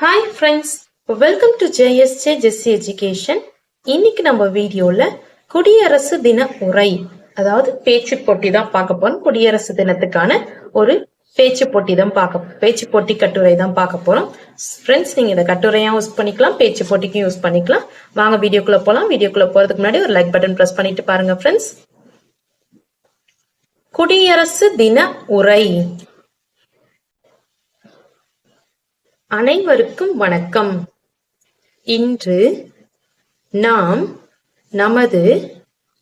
Hi friends welcome to JSJ Jessy education இன்னைக்கு நம்ம வீடியோல குடியரசு தின உரை அதாவது பேச்சு போட்டி தான் பார்க்க போறோம். குடியரசு தினத்துக்கான ஒரு பேச்சு போட்டி தான் பார்க்க பேச்சு போட்டி கட்டுரை தான் பார்க்க போறோம். ஃப்ரெண்ட்ஸ் நீங்க இந்த கட்டுரையா யூஸ் பண்ணிக்கலாம் பேச்சு போட்டிக்கும் யூஸ் பண்ணிக்கலாம். வாங்க வீடியோக்குள்ள போலாம். வீடியோக்குள்ள போறதுக்கு முன்னாடி ஒரு லைக் பட்டன் பிரஸ் பண்ணிட்டு பாருங்க ஃப்ரெண்ட்ஸ் குடியரசு தின உரை. அனைவருக்கும் வணக்கம். இன்று நாம் நமது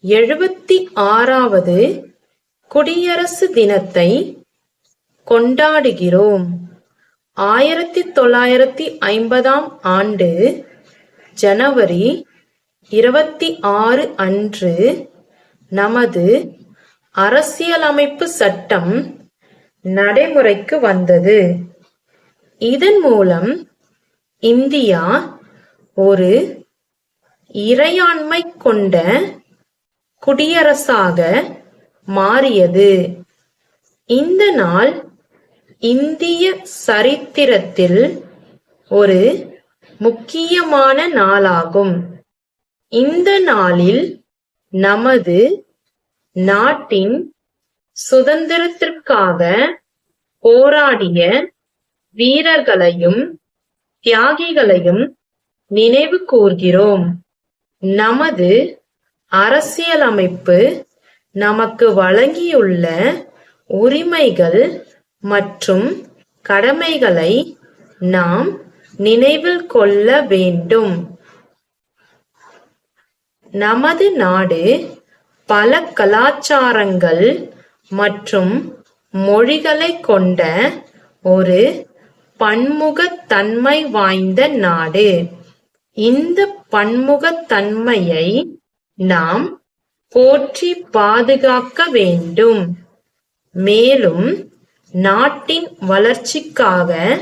எழுபத்தி ஆறாவது குடியரசு தினத்தை கொண்டாடுகிறோம். ஆயிரத்தி தொள்ளாயிரத்தி ஐம்பதாம் ஆண்டு ஜனவரி இருபத்தி ஆறு அன்று நமது அரசியலமைப்பு சட்டம் நடைமுறைக்கு வந்தது. இதன் மூலம் இந்தியா ஒரு இறையாண்மை கொண்ட குடியரசாக மாறியது. இந்த நாள் இந்திய சரித்திரத்தில் ஒரு முக்கியமான நாளாகும். இந்த நாளில் நமது நாட்டின் சுதந்திரத்திற்காக போராடிய வீரர்களையும் தியாகிகளையும் நினைவு கூர்கிறோம். நமது அரசியலமைப்பு நமக்கு வழங்கியுள்ள உரிமைகள் மற்றும் கடமைகளை நாம் நினைவில் கொள்ள வேண்டும். நமது நாடு பல கலாச்சாரங்கள் மற்றும் மொழிகளை கொண்ட ஒரு பன்முகத்தன்மை வாய்ந்த நாடு. இந்த பன்முகத்தன்மையை நாம் போற்றி பாதுகாக்க வேண்டும். மேலும் நாட்டின் வளர்ச்சிக்காக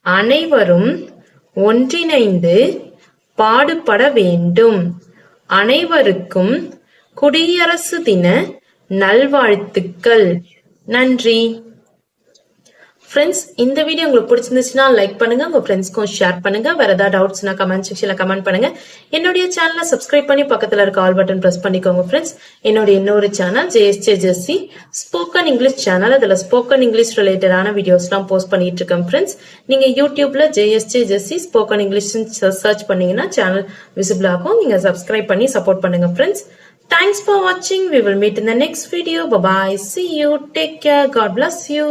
அனைவரும் ஒன்றிணைந்து பாடுபட வேண்டும். அனைவருக்கும் குடியரசு தின நல்வாழ்த்துக்கள். நன்றி. ஃப்ரெண்ட்ஸ் இந்த வீடியோ உங்களுக்கு பிடிச்சிருந்துச்சுன்னா லைக் பண்ணுங்க உங்க ஃப்ரெண்ட்ஸ்க்கும் ஷேர் பண்ணுங்க வேற ஏதாவது டவுட்ஸ்னா கமெண்ட் செக்ஷன்ல கமெண்ட் பண்ணுங்க என்னுடைய சேனலை சப்ஸ்கிரைப் பண்ணி பக்கத்துல இருக்க ஆல் பட்டன் பிரஸ் பண்ணிக்கோங்க ஃப்ரெண்ட்ஸ் என்னுடைய இன்னொரு channel JSJ Jessy spoken English channel அதுல ஸ்போக்கன் இங்கிலீஷ் ரிலேட்டடான வீடியோஸ்லாம் போஸ்ட் பண்ணிட்டு இருக்கேன் ஃப்ரெண்ட்ஸ் நீங்க யூடியூப்ல JSJ Jessy spoken English search பண்ணீங்கன்னா சேனல் விசிபிள் ஆகும் நீங்க சப்ஸ்கிரைப் பண்ணி சப்போர்ட் பண்ணுங்க friends Thanks for watching. We will meet in the next video. Bye bye. See you. Take care. God bless you.